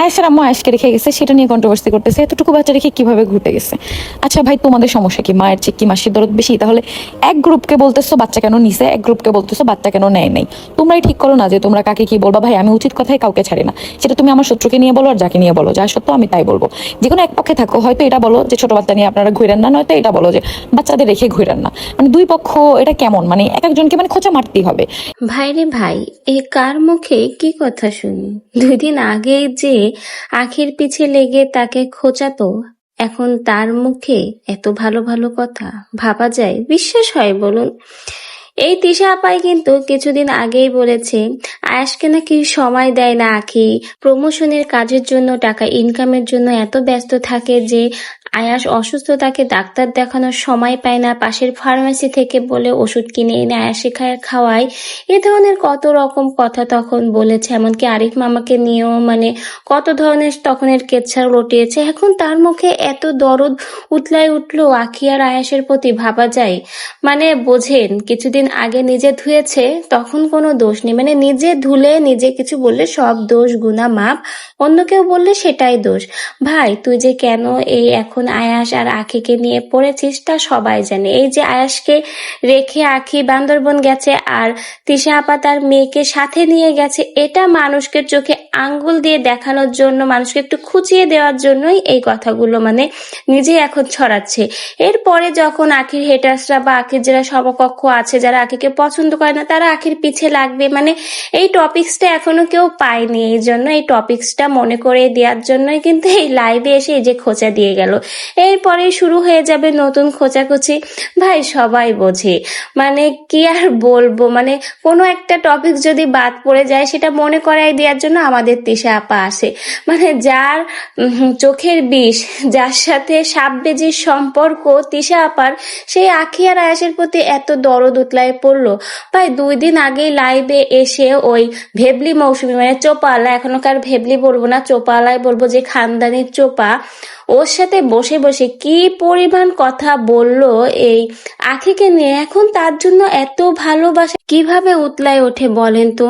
আয়েসের আম্মু আয়েসকে রেখে গেছে, সেটা নিয়ে কন্ট্রোভার্সি করতেছে। এতটুকু বাচ্চা রেখে কীভাবে ঘুরতে গেছে? আচ্ছা ভাই, তোমাদের সমস্যা কি? মায়ের চেয়ে কি মাসির দরদ বেশি? তাহলে এক গ্রুপকে বলতেছো বাচ্চা কেন নিছে, এক গ্রুপকে বলতেছো বাচ্চা কেন নেয় নাই? তোমরাই ঠিক করো না যে তোমরা কাকে কি বলবা। ভাই, আমি উচিত কথাই কাউকে ছাড়ি না। সেটা তুমি আমার শত্রুকে নিয়ে বলো আর যাকে নিয়ে বলো। যা সত্য আমি তাই বলব। যে কোনো এক পক্ষে থাকো। হয়তো এটা বলো যে ছোট বাচ্চা নিয়ে আপনারা ঘুরেন না, নয়তো এটা বলো যে বাচ্চাদের রেখে ঘুরেন না। মানে দুই পক্ষ, এটা কেমন? মানে এক একজনকে মানে খোঁচা মারতেই হবে। ভাই রে ভাই, এ কার মুখে কি কথা শুনি? দুই দিন আগে যে আখির পিছে লেগে তাকে খোঁচাতো। এখন তার মুখে এত ভালো ভালো কথা। ভাবা যায়, বিশ্বাস হয় বলুন। এই তিশা আপাই কিন্তু কিছুদিন আগেই বলেছে, আয়াসকে নাকি সময় দেয় না আখি। প্রমোশনের কাজের জন্য, টাকা ইনকামের জন্য এত ব্যস্ত থাকে যে আয়াস অসুস্থ তাকে ডাক্তার দেখানোর সময় পায় না। পাশের ফার্মেসি থেকে বলে ওষুধ কিনে এনে আয়াসে খায়, খাওয়ায়। এ ধরনের কত রকম কথা তখন বলেছে, এমনকি আরিফ মামাকে নিয়েও মানে কত ধরনের তখনের কেচ্ছা রটিয়েছে। এখন তার মুখে এত দরদ উতলায় উঠল আখি আর আয়াসের প্রতি, ভাবা যায়? মানে বোঝেন, কিছুদিন আগে নিজে ধুয়েছে, তখন কোনো দোষ নেই। মানে নিজে ধুলে, নিজে কিছু বললে সব দোষ, গুণা, মাপ, অন্য কেউ বললে সেটাই দোষ। ভাই, তুই যে কেন এই এখন আয়াস আর আখিকে নিয়ে পড়েছিস তা সবাই জানে। এই যে আয়াসকে রেখে আখি বান্দরবন গেছে আর তিশা আপা তার মেয়েকে সাথে নিয়ে গেছে, এটা মানুষকে চোখে আঙ্গুল দিয়ে দেখানোর জন্য, মানুষকে একটু খুঁচিয়ে দেওয়ার জন্যই এই কথাগুলো মানে নিজে এখন ছড়াচ্ছে। এরপরে যখন আখির হেটার্সরা বা আখির যারা সমকক্ষ আছে যারা আখিকে পছন্দ করে না, তারা আখির পিছে লাগবে। মানে এই টপিক্সটা এখনও কেউ পায়নি এই জন্য, এই টপিক্সটা মনে করে দেওয়ার জন্যই কিন্তু এই লাইভে এসে এই যে খোঁচা দিয়ে গেল। এরপরে শুরু হয়ে যাবে নতুন খোঁচাখুচি। ভাই, সবাই বোঝে। মানে কি আর বলব? মানে কোনো একটা টপিক যদি বাদ পড়ে যায়, সেটা মনে করাই দেওয়ার জন্য আমাদের তিশা আপা আসে। মানে যার চোখের বিষ, যার সাথে সাপ বেজির সম্পর্ক, তিশা আপার, সেই আখি আর আয়াসের প্রতি এত দরদ উতলায় পড়ল। ভাই, দুই দিন আগেই লাইভে এসে ওই ভেবলি মৌসুমি মানে চোপালা, এখনকার ভেবলি বলব না, চোপালায় বলব যে খানদানির চোপা, ওর সাথে বসে বসে কি পরিমাণ কথা বলল এই আখিকে নিয়ে। এখন তার জন্য এত ভালোবাসা কীভাবে উতলায় ওঠে বলেন তো?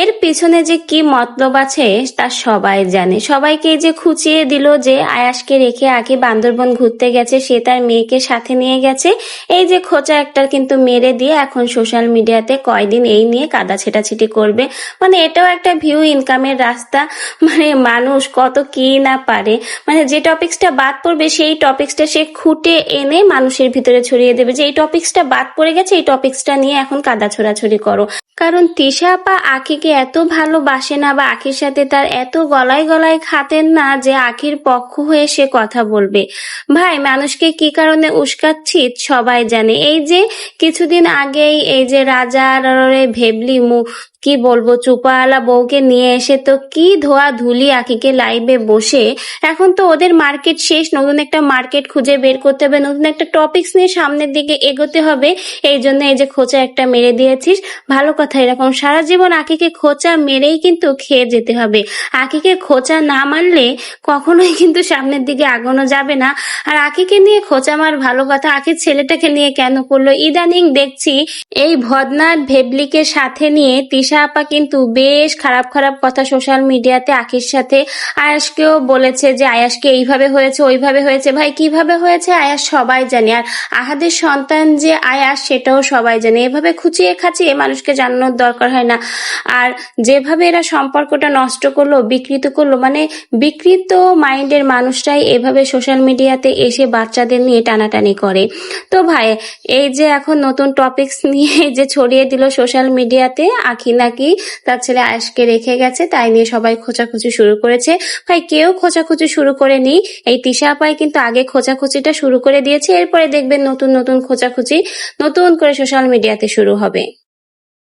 এর পিছনে যে কি মতলব আছে, তা সবাই জানে। সবাইকে যে খুঁচিয়ে দিল যে আয়াসকে রেখে আগে বান্দরবন ঘুরতে গেছে, সে তার মেয়েকে সাথে নিয়ে গেছে। এই যে খোঁচা একটা কিন্তু মেরে দিয়ে এখন সোশ্যাল মিডিয়াতে কয়দিন এই নিয়ে কাদা ছেটাছিটি করবে। মানে এটাও একটা ভিউ ইনকামের রাস্তা। মানে মানুষ কত কি না পারে। মানে যে টপিক্সটা বাদ পড়বে, সেই টপিক্সটা সে খুঁটে এনে মানুষের ভিতরে ছড়িয়ে দেবে যে এই টপিক্সটা বাদ পড়ে গেছে, এই টপিক্সটা নিয়ে এখন কাদা ছোড়াছড়ি করো। কারণ তিশা আপা আখিকে এত ভালোবাসে না বা আখির সাথে তার এত গলায় গলায় খাতেন না যে আখির পক্ষ হয়ে সে কথা বলবে। ভাই, মানুষকে কি কারণে উস্কাচ্ছি? সবাই জানে। এই যে কিছুদিন আগেই এই যে রাজার ভেবলি কি বলব? চুপাওয়ালা বউকে নিয়ে এসে তো কি ধোয়া ধুলি আখিকে লাইভে বসে। এখন তো ওদের মার্কেট শেষ, নতুন একটা মার্কেট খুঁজে বের করতে হবে, নতুন একটা টপিকস নিয়ে সামনের দিকে এগোতে হবে। এই জন্য এই যে খোঁচা একটা মেরে দিয়েছিস, ভালো কথা এরকম। সারা জীবন আখিকে খোঁচা মেরেই কিন্তু খেয়ে যেতে হবে। আখিকে খোঁচা না মারলে কখনোই কিন্তু সামনের দিকে আগানো যাবে না। আর আখিকে নিয়ে খোঁচা মার ভালো কথা আখির ছেলেটাকে নিয়ে কেন করল? ইদানিং দেখছি এই ভদনাথ ভেবলিকে সাথে নিয়ে তিশা আপা কিন্তু বেশ খারাপ খারাপ কথা সোশ্যাল মিডিয়াতে আখির সাথে আয়াসকেও বলেছে যে আয়াসকে এইভাবে হয়েছে, ওইভাবে হয়েছে। ভাই, কীভাবে হয়েছে? আয়াস সবাই জানে। আর আহাদের সন্তান যে আয়াস সেটাও সবাই জানে। এভাবে খুঁচিয়ে খাচিয়ে মানুষকে জানানোর দরকার হয় না। আর যেভাবে এরা সম্পর্কটা নষ্ট করল, বিকৃত করল মানে বিকৃত মাইন্ডের মানুষরাই এভাবে সোশ্যাল মিডিয়াতে এসে বাচ্চাদের নিয়ে টানাটানি করে। তো ভাই, এই যে এখন নতুন টপিকস নিয়ে যে ছড়িয়ে দিল সোশ্যাল মিডিয়াতে আখি নাকি? তার ছেলে আয়েশকে রেখে গেছে, তাই নিয়ে সবাই খোঁচাখুচি শুরু করেছে। ভাই, কেউ খোঁচাখুচি শুরু করেনি। এই তিশা আপাই কিন্তু আগে খোঁচাখুচিটা শুরু করে দিয়েছে। এরপরে দেখবেন নতুন নতুন খোঁচাখুচি নতুন করে সোশ্যাল মিডিয়াতে শুরু হবে।